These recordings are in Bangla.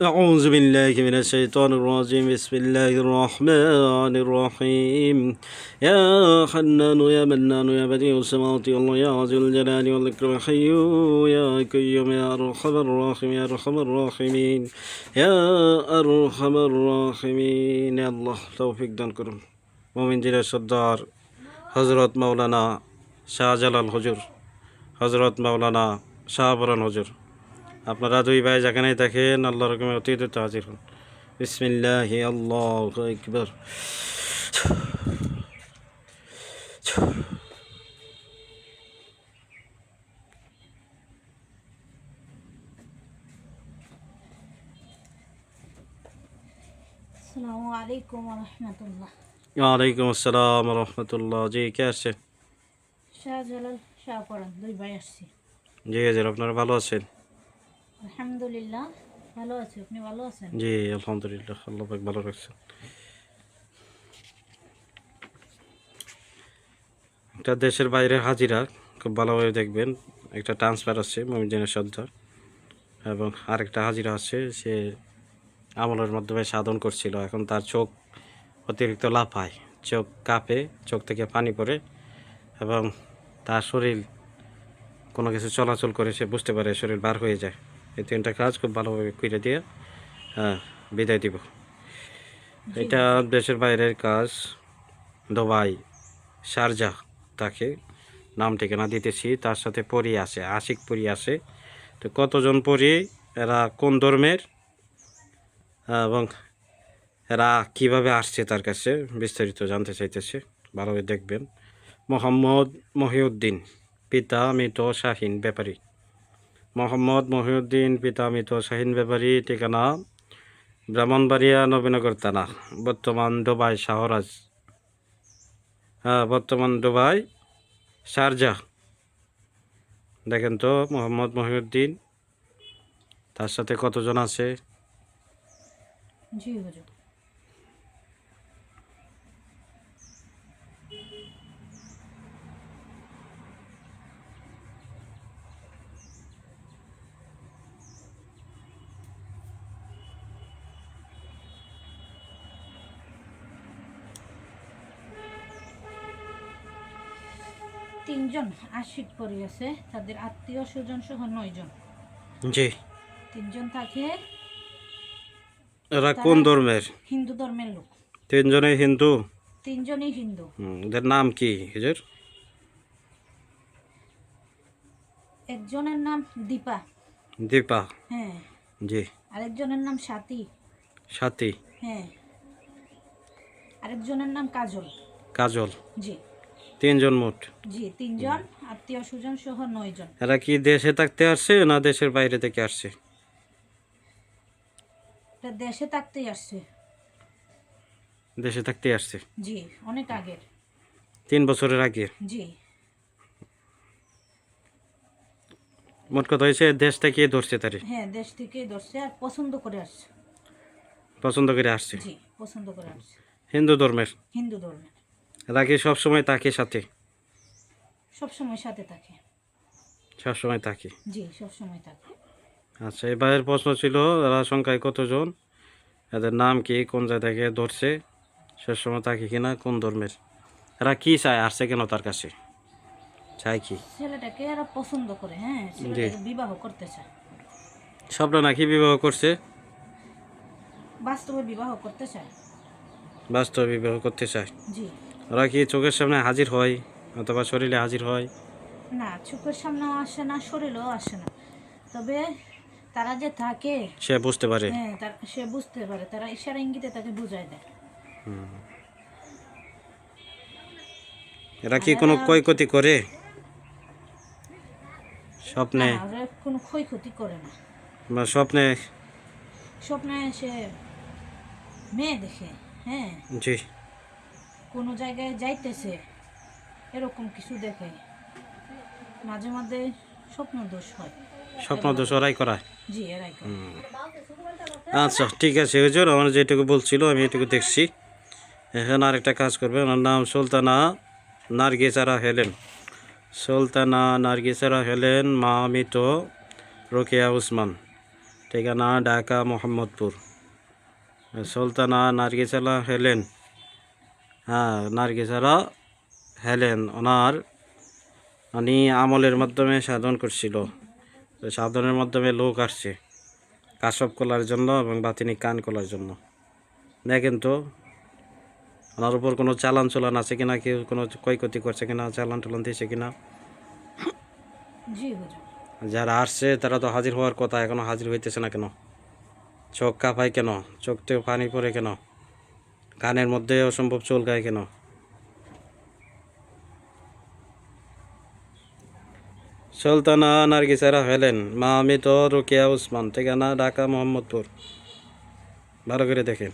أعوذ بالله من الشيطان الرجيم بسم الله الرحمن الرحيم يا حنان يا منان يا بديع السماوات والله يا ذو الجلال والإكرام يا حي يا قيوم يا أرحم الراحمين يا أرحم الراحمين يا أرحم الراحمين يا الله توفيق দান করুন মোমিনজিরের সর্দার হজরত মাওলানা শাহজালাল হুজুর হজরত মাওলানা শাহবরান হুজুর আপনারা দুই ভাই যেখানেই দেখেন আল্লাহ রকমে অতি দ্রুত হাজির হন। বিসমিল্লাহ আল্লাহ একবার ওয়ালাইকুম আসসালাম রহমতুল্লাহ। জি কে আসছে? শাহজালাল শাহপরান দুই ভাই আসছি। জি হাজির আপনারা ভালো আছেন? একটা দেশের বাইরে হাজিরা, খুব ভালোভাবে দেখবেন। একটা ট্রান্সফার আছে মমিদিনের সর্দার এবং আরেকটা হাজিরা আছে সে আমলের মাধ্যমে সাধন করছিল। এখন তার চোখ অতিরিক্ত লাফায়। চোখ কাঁপে, চোখ থেকে পানি পড়ে এবং তার শরীর কোনো কিছু চলাচল করে সে বুঝতে পারে, শরীর বার হয়ে যায়। এই তিনটা কাজ খুব ভালোভাবে করে দিয়ে হ্যাঁ বিদায় দিব। এটা দেশের বাইরের কাজ, দুবাই শারজা তাকে নাম ঠিকানা দিতেছি, তার সাথে পরি আছে, আশিক পরি আছে। তো কতজন পরি, এরা কোন ধর্মের? এবং এরা কীভাবে আসছে তার কাছে, বিস্তারিত জানতে চাইতেছে, ভালোভাবে দেখবেন। মোহাম্মদ মহিউদ্দিন, পিতা মৃত শাহিন, ব্যাপারী। মোহাম্মদ মহিউদ্দিন পিতা মৃত শাহিন ব্যাপারী ঠিকানা ব্রাহ্মণবাড়িয়া, নবীনগর থানা, বর্তমান দুবাই শাহরাজ হ্যাঁ বর্তমান দুবাই শারজা। দেখেন তো, মোহাম্মদ মহিউদ্দিন, তার সাথে কতজন আছে? জি তিনজন আশিক পরি আছে তাদের আত্মীয় স্বজন সহ নয়জন। জি। তিনজন থাকে এরা কোন ধর্মের? হিন্দু ধর্মের লোক। তিনজনেই হিন্দু? তিনজনই হিন্দু। এদের নাম কি হিজুর একজনের নাম দীপা। দীপা। হ্যাঁ। জি। আরেকজনের নাম সাথী। সাথী। হ্যাঁ। আরেকজনের নাম কাজল। কাজল। জি। তিনজন মোট? জি তিনজন আত্মীয় স্বজন সহ নয় জন এরা কি দেশে থাকতে আসছে না দেশের বাইরে থেকে আসছে? দেশে থাকতেই আসছে। দেশে থাকতে আসছে? জি অনেক আগের। তিন বছরের আগে? জি। মোট কথা হয়েছে দেশ থেকে ধরছে তারে? হ্যাঁ দেশ থেকে ধরছে আর পছন্দ করে আসছে। পছন্দ করে আসছে? জি পছন্দ করে আসছে। হিন্দু ধর্মের? হিন্দু ধর্মের। এরা কি সবসময় তাকে সাথে? সবসময় সাথে থাকে। সবসময় তাকে? জি সবসময় থাকে। আচ্ছা এবারের প্রশ্ন ছিল এরা সংখ্যায় কতজন? এদের নাম কি? কোন জায়গা থেকে ধরছে? সবসময় তাকে কিনা? কোন ধর্মের? এরা কি চায়? আসছে কেন তার কাছে? চায় কি? ছেলেটাকে এরা পছন্দ করে হ্যাঁ? ছেলেটাকে বিবাহ করতে চায়। স্বপ্ন নাকি বিবাহ করছে? বাস্তবে বিবাহ করতে চায়। বাস্তব বিবাহ করতে চায়। জি। ওরা কি চোখের সামনে হাজির হয় অথবা শরীরে হাজির হয়? না চোখের সামনেও আসে না শরীরেও আসে না। তবে তারা যে থাকে সে বুঝতে পারে। হ্যাঁ সে বুঝতে পারে। তারা ইশারা ইঙ্গিতে তাকে বুঝায় দেয়। এরা কি কোনো ক্ষয়ক্ষতি করে? স্বপ্নে? কোনো ক্ষয়ক্ষতি করে না। বা স্বপ্নে? স্বপ্নে সে মেয়ে দেখে হ্যাঁ। জি। কোনো জায়গায় যাইতেছে এরকম কিছু দেখে। মাঝে মাঝে স্বপ্ন দোষ হয়। স্বপ্ন দোষ ওরাই করায়? জি এরাই করে। আচ্ছা ঠিক আছে হুজুর আমার যেটুকু বলছিল আমি এটুকু দেখছি। এখন আরেকটা কাজ করবে ওনার নাম সুলতানা নার্গিসারা হেলেন। সুলতানা নার্গিসারা হেলেন মা মিত রোকেয়া উসমান। ঠিকানা ঢাকা মোহাম্মদপুর। সুলতানা নার্গিসালা হেলেন। হ্যাঁ নার্গিসারা হেলেন ওনার। উনি আমলের মাধ্যমে সাধন করছিল। তো সাধনের মাধ্যমে লোক আসছে কাশব কলার জন্য এবং বাতিনি কান কলার জন্য। দেখেন তো ওনার উপর কোনো চালান চলান আছে কিনা কেউ কোনো ক্ষয়ক্ষতি করছে কিনা চালান টালান দিয়েছে কিনা? যারা আসছে তারা তো হাজির হওয়ার কথা এখনও হাজির হইতেছে না কেন? চোখ কাঁপায় কেন? চোখ থেকে পানি পড়ে কেন? কানের মধ্যে অসম্ভব চুলকায় কেন? সুলতানা নার্গিসারা হেলেন মা আমি তো রুকিয়া উসমান, ঠিকানা ঢাকা, মোহাম্মদপুর। ভালো করে দেখেন।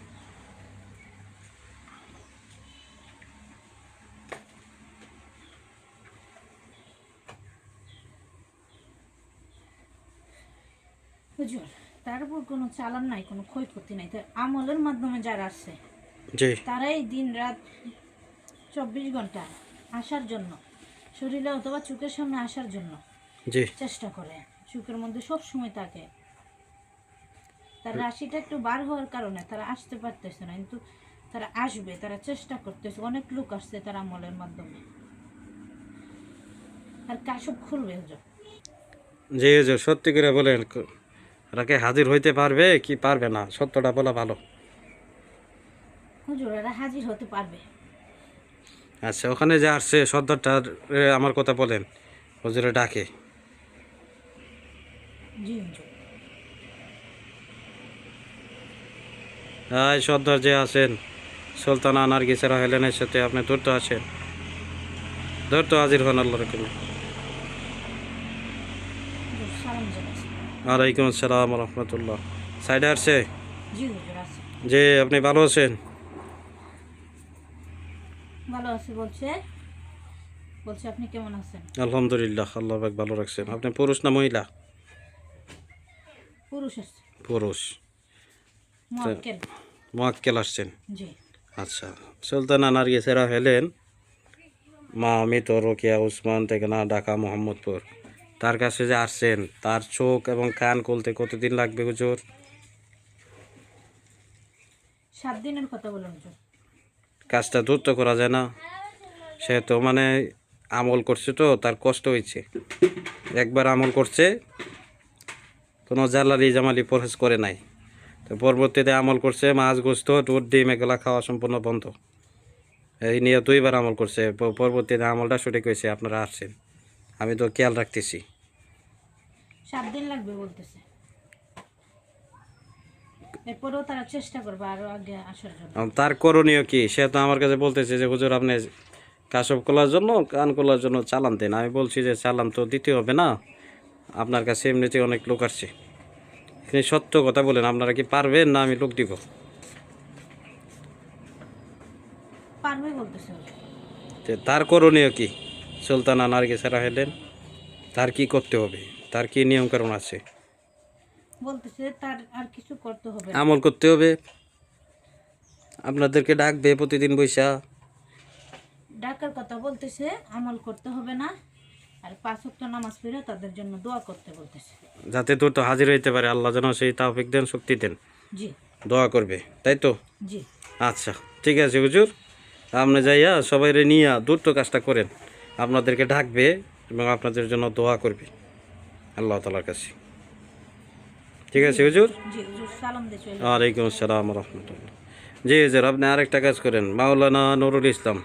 হুজুর, তার উপর কোনো চালান নাই, কোনো ক্ষয়ক্ষতি নাই। তার আমলের মাধ্যমে যারা আসছে তারাই দিন রাত চব্বিশ ঘণ্টা আসার জন্য শরীরে অথবা চোখের সামনে আসার জন্য চেষ্টা করে। চোখের মধ্যে সব সময় থাকে। তার রাশিটা একটু বার হওয়ার কারণে তারা আসতে পারতেছে না কিন্তু তারা আসবে তারা চেষ্টা করতেছে। অনেক লোক আসছে তার আমলের মাধ্যমে। আর কাশব খুলবে জি হুজুর সত্যি করে বলেন ওরা কি হাজির হইতে পারবে কি পারবে না? সত্যটা বলা ভালো। হুজুর এরা হাজির হতে পারবে। আচ্ছা ওখানে যে আসছে সর্দারটার আমার কথা বলেন হুজুরে ডাকে। এই সর্দার যে আছেন সুলতানা নার্গিসেরা হেলেনের সাথে আপনি ধরতে আছেন। ধরতে হাজির হন আল্লাহ রকমে আলাইকুম আসসালাম রহমতুল্লাহ। সাইডে আসছে? জি আছে যে আপনি ভালো আছেন? আছে বলছে বলছে আপনি কেমন আছেন? আলহামদুলিল্লাহ আল্লাহ পাক ভালো রাখছেন। আপনি পুরুষ না মহিলা? পুরুষ আসছে পুরুষ। মোয়াক্কেল। মোয়াক্কেল আসছেন? জি। আচ্ছা সুলতানা নার্গিসেরা হেলেন মা অমিত রোকিয়া উসমান থেকে না ঢাকা মোহাম্মদপুর। তার কাছে যে আসছেন তার চোখ এবং কান খুলতে কতদিন লাগবে হুজুর? সাত দিনের কথা বলুন হুজুর। কাজটা দ্রুত করা যায় না। সে তো মানে আমল করছে তো, তার কষ্ট হয়েছে। একবার আমল করছে, কোনো জালালি জামালি পরহেজ করে নাই। তো পরবর্তীতে আমল করছে, মাছ, গোস্ত, দুধ, ডিম, এগুলা খাওয়া সম্পূর্ণ বন্ধ। এই নিয়ে দুইবার আমল করছে পরবর্তীতে আমলটা সঠিক হয়েছে, আপনারা আসছেন। আমি তো খেয়াল রাখতেছি। সাত দিন লাগবে বলতেছে। এরপরেও তারা চেষ্টা করবে আরও আগে আসার জন্য। তার করণীয় কি? সে তো আমার কাছে বলতেছে যে হুজুর আপনি কাশব কলার জন্য কান কলার জন্য চালান দেন। আমি বলছি যে চালান তো দিতে হবে না। আপনার কাছে এমনিতে অনেক লোক আসছে। আপনি সত্য কথা বলেন আপনারা কি পারবেন না আমি লোক দিব? পারবে বলতেছে তার করণীয় কি? সুলতানা নার্গিসারা হেলেন তার কি করতে হবে? তার কি নিয়মকানুন আছে? বলতেছে তার আর কিছু করতে হবে আমল করতে হবে। আপনাদেরকে ডাকবে প্রতিদিন বৈশা। ডাকার কথা বলতেছে আমল করতে হবে না। আর পাঁচ ওয়াক্ত নামাজ পড়ে তাদের জন্য দোয়া করতে বলতেছে। যাতে দ্রুত হাজির হইতে পারে। আল্লাহ যেন সেই তাওফিক দেন শক্তি দেন। জি। দোয়া করবে তাই তো? জি। আচ্ছা ঠিক আছে হুজুর। আপনি যাইয়া সবাইরে নিয়ে দ্রুত কাজটা করেন। আপনাদেরকে ডাকবে এবং আপনাদের জন্য দোয়া করবে। আল্লাহ তালার কাছে। ঠিক আছে হুজুর? ওয়ালাইকুম আসসালাম রহমতুল্লাহ। জি হুজুর আপনি আরেকটা কাজ করেন। মাওলানা নুরুল ইসলাম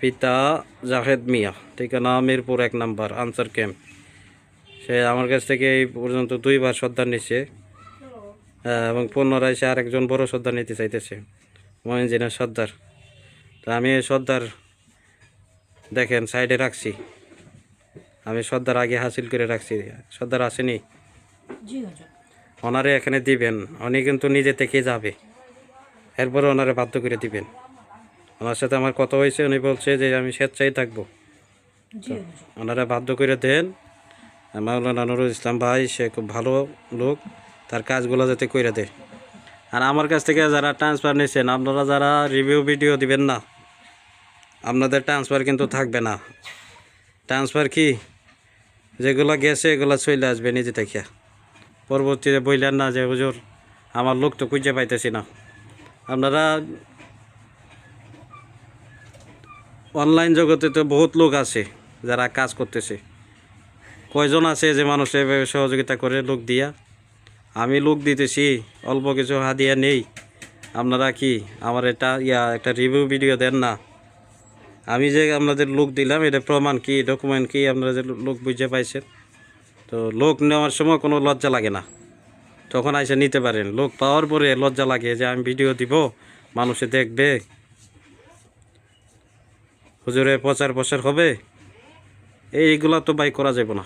পিতা জাহেদ মিয়া ঠিকানা মিরপুর এক নাম্বার আনসার ক্যাম্প। সে আমার কাছ থেকে এই পর্যন্ত দুইবার শ্রদ্ধা নিচ্ছে হ্যাঁ, এবং পুনরায় সে আরেকজন বড় শ্রদ্ধা নিতে চাইতেছে মহিনজিনের সর্দার তা আমি এই সর্দার দেখেন সাইডে রাখছি। আমি সর্দার আগে হাসিল করে রাখছি সর্দার আসেনি। ওনারে এখানে দিবেন উনি কিন্তু নিজে থেকে যাবে। এরপরে ওনারে বাধ্য করে দিবেন। ওনার সাথে আমার কথা হয়েছে উনি বলছে যে আমি স্বেচ্ছায় থাকব। ওনারা বাধ্য করে দেন। মাওলানা নুরুল ইসলাম ভাই সে খুব ভালো লোক তার কাজগুলো যাতে করে দেয়। আর আমার কাছ থেকে যারা ট্রান্সফার নিয়েছেন আপনারা যারা রিভিউ ভিডিও দিবেন না আপনাদের ট্রান্সফার কিন্তু থাকবে না। ট্রান্সফার কি? যেগুলো গেছে এগুলো চলে আসবে নিজে থেকে। পরবর্তীতে বললেন না যে, হুজুর, আমার লোক তো খুঁজে পাইতেছি না। আপনারা অনলাইন জগতে তো বহুত লোক আছে যারা কাজ করতেছে। কয়জন আছে যে মানুষ এভাবে সহযোগিতা করে লোক দিয়া? আমি লোক দিতেছি, অল্প কিছু হাদিয়া নেই। আপনারা কি আমার এটা ইয়া, একটা রিভিউ ভিডিও দেন না? আমি যে আপনাদের লোক দিলাম, এটা প্রমাণ কি ডকুমেন্ট কি আপনারা যে লোক বুঝে পাইছেন? তো লোক নেওয়ার সময় কোনো লজ্জা লাগে না। তখন আইসে নিতে পারেন। লোক পাওয়ার পরে লজ্জা লাগে যে আমি ভিডিও দিব, মানুষে দেখবে। হুজুরে প্রচার প্রসার হবে। এইগুলা তো বাই করা যাবে না।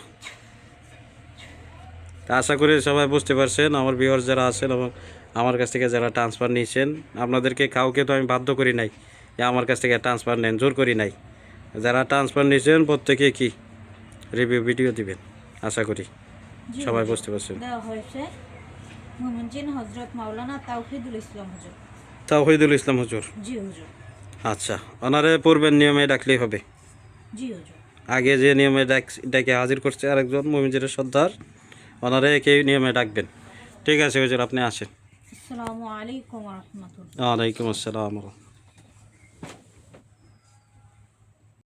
তা আশা করি সবাই বুঝতে পারছেন, আমার বিহার যারা আছেন এবং আমার কাছ থেকে যারা ট্রান্সফার নিয়েছেন, আপনাদেরকে কাউকে তো আমি বাধ্য করি নাই যে আমার কাছ থেকে ট্রান্সফার নেন, জোর করি নাই। যারা ট্রান্সফার নিয়েছেন, প্রত্যেকে কি রিভিউ ভিডিও দিবেন? আশা করি। সবাই বুঝতে পারছেন। হজরত মাওলানা তাওহিদুল ইসলাম হুজুর। তাহিদুল ইসলাম হুজুর? জি হুজুর। আচ্ছা ওনারে পূর্বের নিয়মে ডাকলেই হবে। জি হুজুর। আগে যে নিয়মে ডাক হাজির করছে আরেকজন মমিজের সর্দার ওনারে একই নিয়মে ডাকবেন। ঠিক আছে হুজুর আপনি আসেন। আসসালামু আলাইকুম রহমতুল্লাহ। ওয়ালাইকুম আসসালাম